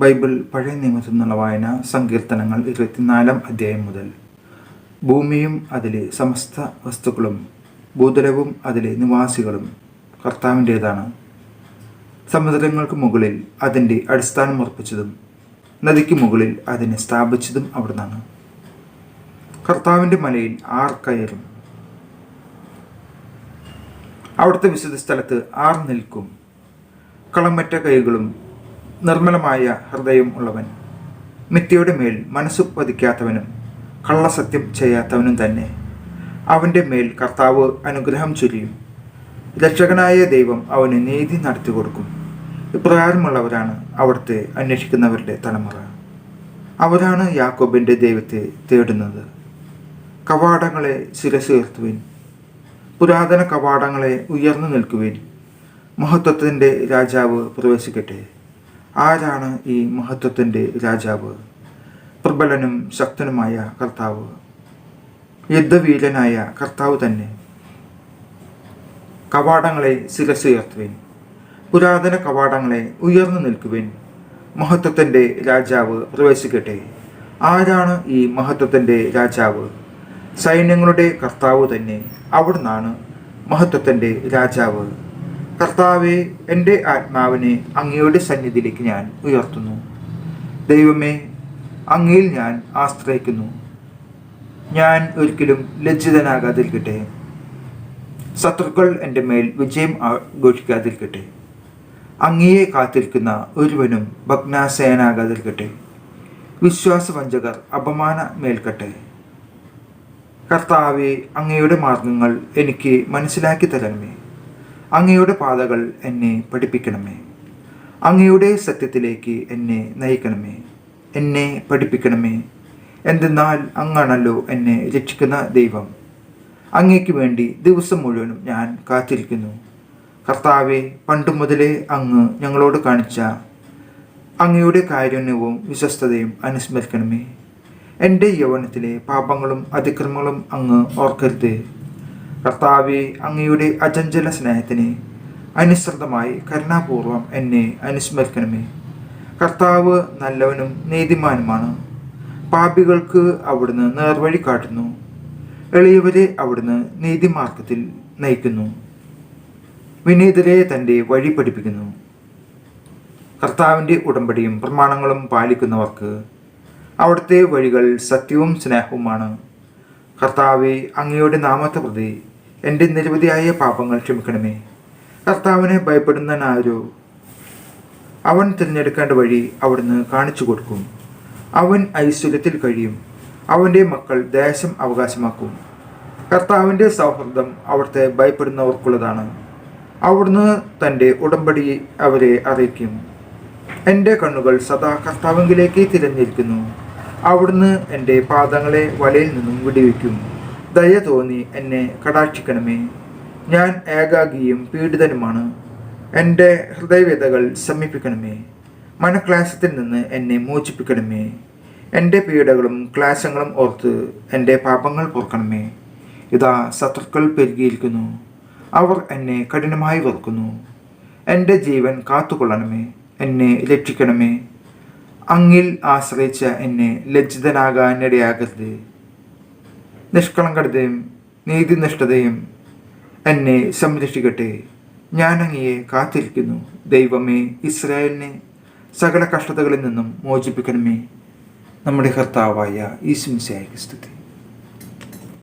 Bible പഴയ നിയമത്തിൽ നിന്നുള്ള വായന സങ്കീർത്തനങ്ങൾ ഇരുപത്തിനാലാം അധ്യായം മുതൽ. ഭൂമിയും അതിലെ സമസ്ത വസ്തുക്കളും ഭൂതലവും അതിലെ നിവാസികളും കർത്താവിന്റേതാണ്. സമുദ്രങ്ങൾക്ക് മുകളിൽ അതിന്റെ അടിസ്ഥാനം ഉറപ്പിച്ചതും നദിക്ക് മുകളിൽ അതിനെ സ്ഥാപിച്ചതും അവിടുന്നാണ്. കർത്താവിന്റെ മലയിൽ ആർ കയറും. അവിടുത്തെ വിശുദ്ധ സ്ഥലത്ത് ആർ നിൽക്കും. കളമറ്റ കൈകളും നിർമ്മലമായ ഹൃദയം ഉള്ളവൻ. മിഥ്യയുടെ മേൽ മനസ്സു പതിക്കാത്തവനും കള്ളസത്യം ചെയ്യാത്തവനും തന്നെ. അവന്റെ മേൽ കർത്താവ് അനുഗ്രഹം ചൊരിയും. രക്ഷകനായ ദൈവം അവന് നീതി നടത്തി കൊടുക്കും. ഇപ്രകാരമുള്ളവരാണ് അവിടുത്തെ അന്വേഷിക്കുന്നവരുടെ തലമുറ. അവരാണ് യാക്കോബിന്റെ ദൈവത്തെ തേടുന്നത്. കവാടങ്ങളെ ശിരസുയർത്തുവിൻ പുരാതന കവാടങ്ങളെ ഉയർന്നു നിൽക്കുവിൻ. മഹത്വത്തിന്റെ രാജാവ് പ്രവേശിക്കട്ടെ. ആരാണ് ഈ മഹത്വത്തിന്റെ രാജാവ്? പ്രബലനും ശക്തനുമായ കർത്താവ്. യുദ്ധവീരനായ കർത്താവ് തന്നെ. കവാടങ്ങളെ ശിരസുയർത്തുവേൻ പുരാതന കവാടങ്ങളെ ഉയർന്നു നിൽക്കുവിൻ. മഹത്വത്തിന്റെ രാജാവ് പ്രവേശിക്കട്ടെ. ആരാണ് ഈ മഹത്വത്തിന്റെ രാജാവ്? സൈന്യങ്ങളുടെ കർത്താവ് തന്നെ അവിടുന്നാണ് മഹത്വത്തിന്റെ രാജാവ്. കർത്താവെ എന്റെ ആത്മാവിനെ അങ്ങയുടെ സന്നിധിയിലേക്ക് ഞാൻ ഉയർത്തുന്നു. ദൈവമേ അങ്ങയിൽ ഞാൻ ആശ്രയിക്കുന്നു. ഞാൻ ഒരിക്കലും ലജ്ജിതനാകാതിരിക്കട്ടെ. ശത്രുക്കൾ എന്റെ മേൽ വിജയം ആഘോഷിക്കാതിരിക്കട്ടെ അങ്ങയെ കാത്തിരിക്കുന്ന ഒരുവനും ഭഗ്നാശയനാകാതിരിക്കട്ടെ വിശ്വാസവഞ്ചകർ അപമാന മേൽക്കട്ടെ. കർത്താവെ അങ്ങയുടെ മാർഗങ്ങൾ എനിക്ക് മനസ്സിലാക്കി തരണമേ. അങ്ങയുടെ പാതകൾ എന്നെ പഠിപ്പിക്കണമേ. അങ്ങയുടെ സത്യത്തിലേക്ക് എന്നെ നയിക്കണമേ. എന്നെ പഠിപ്പിക്കണമേ. എന്തെന്നാൽ അങ്ങാണല്ലോ എന്നെ രക്ഷിക്കുന്ന ദൈവം. അങ്ങയ്ക്ക് വേണ്ടി ദിവസം മുഴുവനും ഞാൻ കാത്തിരിക്കുന്നു. കർത്താവെ പണ്ടു മുതലേ അങ്ങ് ഞങ്ങളോട് കാണിച്ച അങ്ങയുടെ കാരുണ്യവും വിശ്വസ്തതയും അനുസ്മരിക്കണമേ. എന്റെ യൗവനത്തിലെ പാപങ്ങളും അതിക്രമങ്ങളും അങ്ങ് ഓർക്കരുത്. കർത്താവെ അങ്ങയുടെ അചഞ്ചല സ്നേഹത്തിന് അനുസൃതമായി കരുണാപൂർവം എന്നെ അനുസ്മരിക്കണമേ. കർത്താവ് നല്ലവനും നീതിമാനുമാണ്. പാപികൾക്ക് അവിടുന്ന് നേർവഴി കാട്ടുന്നു. എളിയവരെ അവിടുന്ന് നീതിമാർഗത്തിൽ നയിക്കുന്നു. വിനീതരെ തന്റെ വഴി പഠിപ്പിക്കുന്നു. കർത്താവിന്റെ ഉടമ്പടിയും പ്രമാണങ്ങളും പാലിക്കുന്നവർക്ക് അവിടുത്തെ വഴികൾ സത്യവും സ്നേഹവുമാണ്. കർത്താവെ അങ്ങയുടെ നാമത്തെ പ്രതി എന്റെ നിരവധിയായ പാപങ്ങൾ ക്ഷമിക്കണമേ. കർത്താവിനെ ഭയപ്പെടുന്നവനാരോ അവൻ തിരഞ്ഞെടുക്കേണ്ട വഴി അവിടുന്ന് കാണിച്ചു കൊടുക്കും. അവൻ ഐശ്വര്യത്തിൽ കഴിയും. അവന്റെ മക്കൾ ദേശം അവകാശമാക്കും. കർത്താവിന്റെ സൗഹൃദം അവിടുത്തെ ഭയപ്പെടുന്നവർക്കുള്ളതാണ്. അവിടുന്ന് തന്റെ ഉടമ്പടി അവരെ അറിയിക്കും. എന്റെ കണ്ണുകൾ സദാ കർത്താവിലേക്ക് തിരഞ്ഞിരിക്കുന്നു അവിടുന്ന് എന്റെ പാദങ്ങളെ വലയിൽ നിന്നും വിടുവിക്കും. ദയ തോന്നി എന്നെ കടാക്ഷിക്കണമേ. ഞാൻ ഏകാഗിയും പീഡിതനുമാണ്. എന്റെ ഹൃദയവേദകൾ ശമിപ്പിക്കണമേ. മനക്ലാസത്തിൽ നിന്ന് എന്നെ മോചിപ്പിക്കണമേ. എന്റെ പീഡകളും ക്ലേശങ്ങളും ഓർത്ത് എന്റെ പാപങ്ങൾ പൊറുക്കണമേ. ഇതാ ശത്രുക്കൾ പെരുകിയിരിക്കുന്നു. അവർ എന്നെ കഠിനമായി വെറുക്കുന്നു. എന്റെ ജീവൻ കാത്തുകൊള്ളണമേ. എന്നെ രക്ഷിക്കണമേ. അങ്ങിൽ ആശ്രയിച്ച എന്നെ ലജ്ജിതനാകാനിടയാകരുത്. നിഷ്കളങ്കതയും നീതിനിഷ്ഠതയും എന്നെ സംരക്ഷിക്കട്ടെ. ഞാൻ അങ്ങയെ കാത്തിരിക്കുന്നു. ദൈവമേ ഇസ്രായേലിനെ സകല കഷ്ടതകളിൽ നിന്നും മോചിപ്പിക്കണമേ. നമ്മുടെ കർത്താവായ ഈശ്വസ്തുതി സ്തുതി.